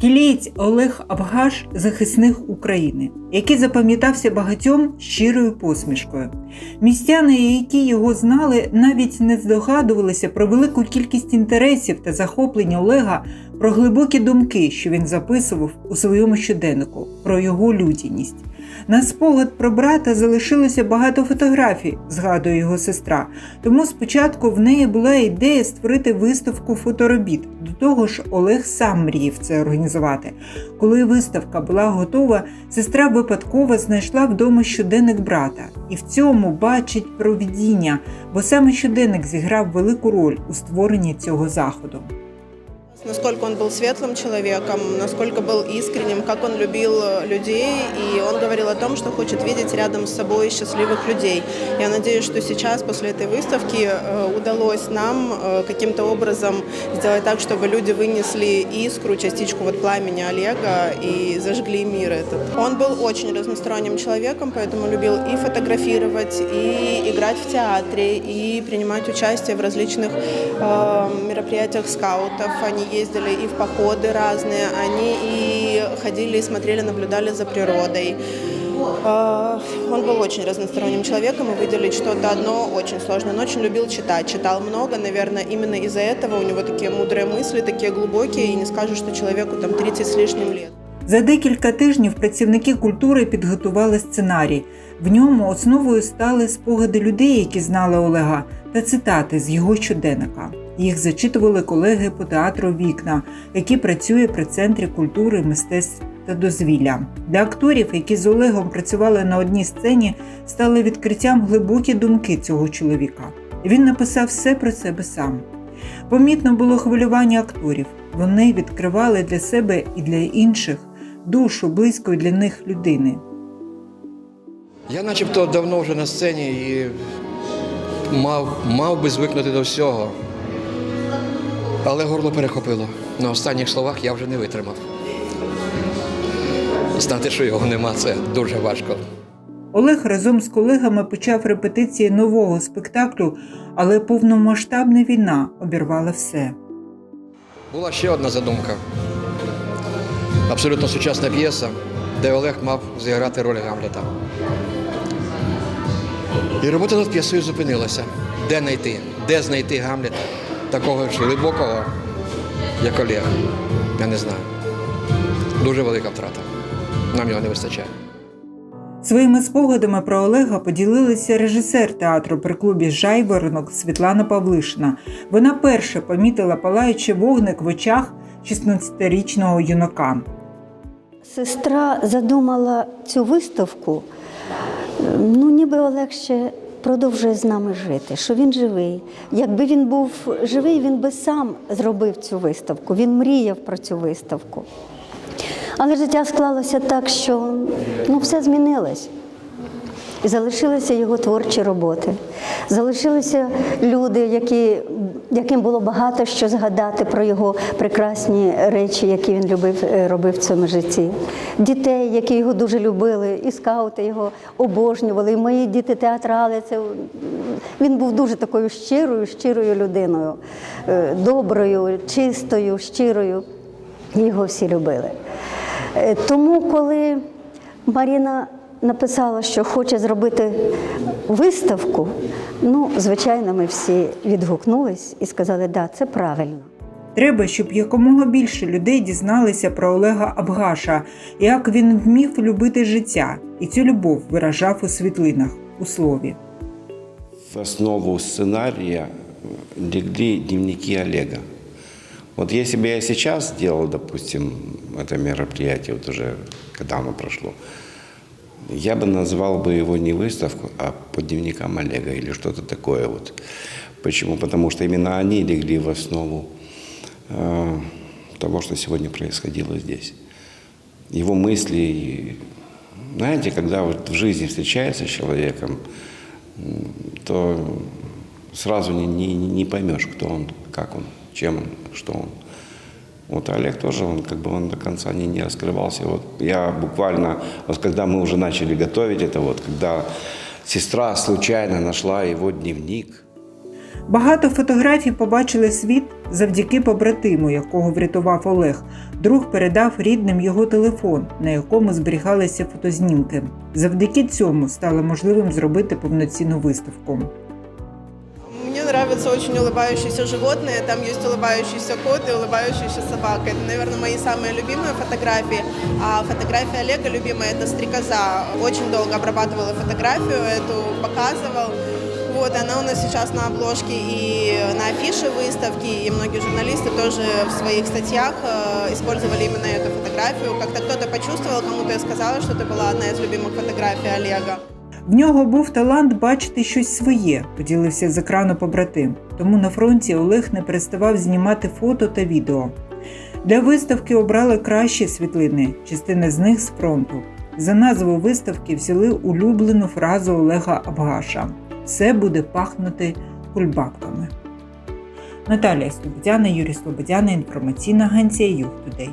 Кілієць Олег Абгаш захисник України, який запам'ятався багатьом щирою посмішкою. Містяни, які його знали, навіть не здогадувалися про велику кількість інтересів та захоплення Олега, про глибокі думки, що він записував у своєму щоденнику, про його людяність. На спогад про брата залишилося багато фотографій, згадує його сестра. Тому спочатку в неї була ідея створити виставку фоторобіт. До того ж, Олег сам мріяв це організувати. Коли виставка була готова, сестра випадково знайшла вдома щоденник брата, і в цьому бачить провідіння, бо саме щоденник зіграв велику роль у створенні цього заходу. Насколько он был светлым человеком, насколько был искренним, как он любил э, людей. И он говорил о том, что хочет видеть рядом с собой счастливых людей. Я надеюсь, что сейчас, после этой выставки, э, удалось нам э, каким-то образом сделать так, чтобы люди вынесли искру, частичку вот пламени Олега и зажгли мир этот. Он был очень разносторонним человеком, поэтому любил и фотографировать, и играть в театре, и принимать участие в различных э, мероприятиях скаутов. Они ездили и в походы разные, они и ходили и смотрели, наблюдали за природой. Э, Он был очень разносторонним человеком, и выделить что-то одно очень сложно. Он очень любил читать, читал много, наверное, именно из-за этого у него такие мудрые мысли, такие глубокие, и не скажешь, что человеку там 30 с лишним лет. За декілька тижнів працівники культури підготували сценарій. В ньому основою стали спогади людей, які знали Олега, та цитати з його щоденника. Їх зачитували колеги по театру Вікна, який працює при центрі культури, мистецтв та дозвілля. Для акторів, які з Олегом працювали на одній сцені, стали відкриттям глибокі думки цього чоловіка. Він написав все про себе сам. Помітно було хвилювання акторів. Вони відкривали для себе і для інших душу близької для них людини. Я начебто давно вже на сцені і мав, мав би звикнути до всього. Але горло перехопило. На останніх словах я вже не витримав. Знати, що його нема, це дуже важко. Олег разом з колегами почав репетиції нового спектаклю, але повномасштабна війна обірвала все. Була ще одна задумка. Абсолютно сучасна п'єса, де Олег мав зіграти роль Гамлета. І робота над п'єсою зупинилася. Де знайти? Де знайти Гамлета такого ж глибокого, як Олег? Я не знаю. Дуже велика втрата. Нам його не вистачає. Своїми спогадами про Олега поділилися режисер театру при клубі Жайворонок Світлана Павлишина. Вона перша помітила палаючий вогник в очах 16-річного юнака. Сестра задумала цю виставку, ну ніби Олег ще продовжує з нами жити, що він живий. Якби він був живий, він би сам зробив цю виставку, він мріяв про цю виставку. Але життя склалося так, що ну, все змінилось. І залишилися його творчі роботи. Залишилися люди, які, яким було багато що згадати про його прекрасні речі, які він любив е, робив в цьому житті. Дітей, які його дуже любили, і скаути його обожнювали. І мої діти театрали. Це він був дуже такою щирою, щирою людиною, е, доброю, чистою, щирою. Його всі любили. Е, Тому, коли Маріна написала, що хоче зробити виставку, ну, звичайно, ми всі відгукнулись і сказали, да, це правильно. Треба, щоб якомога більше людей дізналися про Олега Абгаша, як він вмів любити життя, і цю любов виражав у світлинах, у слові. В основу сценария легли дневники Олега. Вот если бы я сейчас сделал, допустим, это мероприятие, вот уже когда оно прошло, я бы назвал бы его не выставку, а по дневникам Олега или что-то такое вот. Почему? Потому что именно они легли в основу э, того, что сегодня происходило здесь. Его мысли, знаете, когда вот в жизни встречаешься с человеком, то сразу не, не, не поймешь, кто он, как он, чем он, что он. Вот Олег тоже, он как бы он до конца не, не раскрывался. Вот я буквально, вот когда мы уже начали готовить это, вот когда сестра случайно нашла его дневник, Багато фотографій побачили світ завдяки побратиму, якого врятував Олег. Друг передав рідним його телефон, на якому зберігалися фотознімки. Завдяки цьому стало можливим зробити повноцінну виставку. Нравятся очень улыбающиеся животные. Там есть улыбающийся кот и улыбающаяся собака. Это, наверное, мои самые любимые фотографии. А фотография Олега любимая – это стрекоза. Очень долго обрабатывала фотографию эту, показывал. Вот, она у нас сейчас на обложке и на афише выставки, и многие журналисты тоже в своих статьях э, использовали именно эту фотографию. Как-то кто-то почувствовал, кому-то я сказала, что это была одна из любимых фотографий Олега. В нього був талант бачити щось своє, поділився з екрану побратим. Тому на фронті Олег не переставав знімати фото та відео. Для виставки обрали кращі світлини, частина з них з фронту. За назву виставки взяли улюблену фразу Олега Абгаша Все буде пахнути кульбабками. Наталія Слободяна, Юрій Слободяна, інформаційна агенція Юг Тудей.